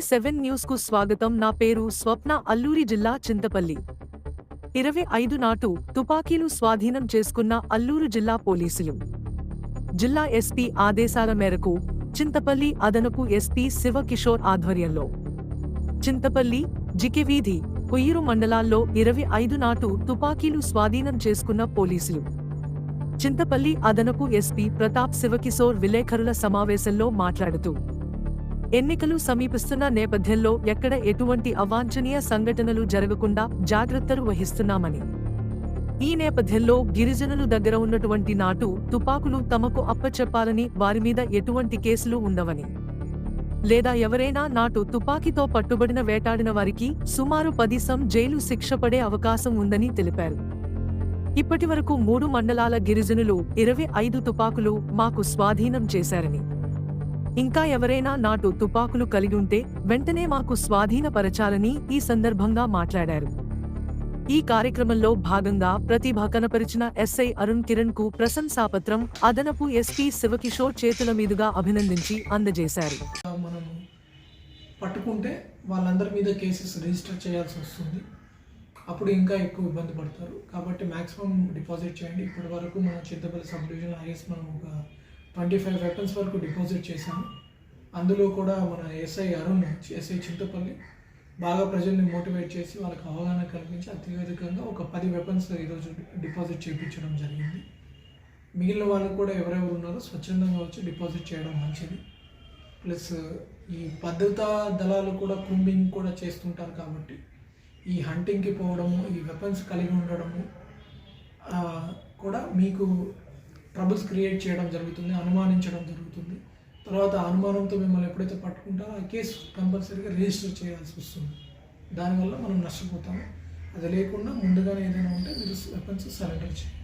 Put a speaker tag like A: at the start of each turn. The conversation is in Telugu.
A: సెవెన్ న్యూస్కు స్వాగతం. నా పేరు స్వప్న అల్లూరి జిల్లా చింతపల్లి. ఇరవై ఐదు నాటు తుపాకీలు స్వాధీనం చేసుకున్న అల్లూరు జిల్లా పోలీసులు. జిల్లా ఎస్పీ ఆదేశాల మేరకు చింతపల్లి అదనపు ఎస్పీ శివకిషోర్ ఆధ్వర్యంలో. చింతపల్లి జికెవీధి ఉయ్యూరు మండలాల్లో ఇరవై ఐదు నాటు తుపాకీలు స్వాధీనం చేసుకున్న పోలీసులు. చింతపల్లి అదనపు ఎస్పీ ప్రతాప్ శివకిషోర్ విలేకరుల సమావేశంలో మాట్లాడుతూ ఎన్నికలు సమీపిస్తున్న నేపథ్యంలో ఎక్కడ ఎటువంటి అవాంఛనీయ సంఘటనలు జరగకుండా జాగ్రత్తలు వహిస్తున్నామని. ఈ నేపథ్యంలో గిరిజనులు దగ్గర ఉన్నటువంటి నాటు తుపాకులు తమకు అప్పచెప్పాలని వారి మీద ఎటువంటి కేసులు ఉండవని. లేదా ఎవరైనా నాటు తుపాకీతో పట్టుబడిన వేటాడిన వారికి సుమారు పది సం జైలు శిక్ష పడే అవకాశం ఉందని తెలిపారు. ఇప్పటివరకు మూడు మండలాల గిరిజనులు ఇరవై ఐదు తుపాకులు మాకు స్వాధీనం చేశారని. ఇంకా ఎవరైనా నాటు తుపాకులు కలిగి ఉంటే వెంటనే మాకు స్వాధీనపరచాలని ఈ సందర్భంగా మాట్లాడారు. ఈ కార్యక్రమంలో భాగంగా ప్రతిభ కనపరిచిన ఎస్ఐ అరుణ్ కిరణ్కు ప్రశంసాపత్రం అదనపు ఎస్పీ శివకిషోర్ చేతుల మీదుగా అభినందించి అందజేశారు.
B: మనం పట్టుకుంటే వాళ్ళందరి మీద కేసెస్ రిజిస్టర్ చేయాల్సి వస్తుంది. అప్పుడు ఇంకా ఎక్కువ ఇబ్బంది పడతారు. కాబట్టి మ్యాక్సిమం డిపాజిట్ చేయండి. ఇప్పటి వరకు మన చిత్తపల్లి సబ్ డివిజన్ ఐఎస్ మనం ఒక ట్వంటీ ఫైవ్ వెపన్స్ వరకు డిపాజిట్ చేశాము. అందులో కూడా మన ఎస్ఐ అరుణ్ ఎస్ఐ చింతపల్లి బాగా ప్రజల్ని మోటివేట్ చేసి వాళ్ళకి అవగాహన కల్పించి అత్యధికంగా ఒక పది వెపన్స్ ఈరోజు డిపాజిట్ చేయించడం జరిగింది. మిగిలిన వాళ్ళు కూడా ఎవరెవరు ఉన్నారో స్వచ్ఛందంగా వచ్చి డిపాజిట్ చేయడం మంచిది. ప్లస్ ఈ భద్రతా దళాలు కూడా కూంబింగ్ కూడా చేస్తుంటారు కాబట్టి ఈ హంటింగ్కి పోవడము ఈ వెపన్స్ కలిగి ఉండడము కూడా మీకు ట్రబుల్స్ క్రియేట్ చేయడం జరుగుతుంది అనుమానించడం జరుగుతుంది. తర్వాత అనుమానంతో మిమ్మల్ని ఎప్పుడైతే పట్టుకుంటారో ఆ కేసు కంపల్సరీగా రిజిస్టర్ చేయాల్సి వస్తుంది. దానివల్ల మనం నష్టపోతాము. అది లేకుండా ముందుగానే ఏదైనా ఉంటే మీరు వెపన్స్ సరెండర్ చేయాలి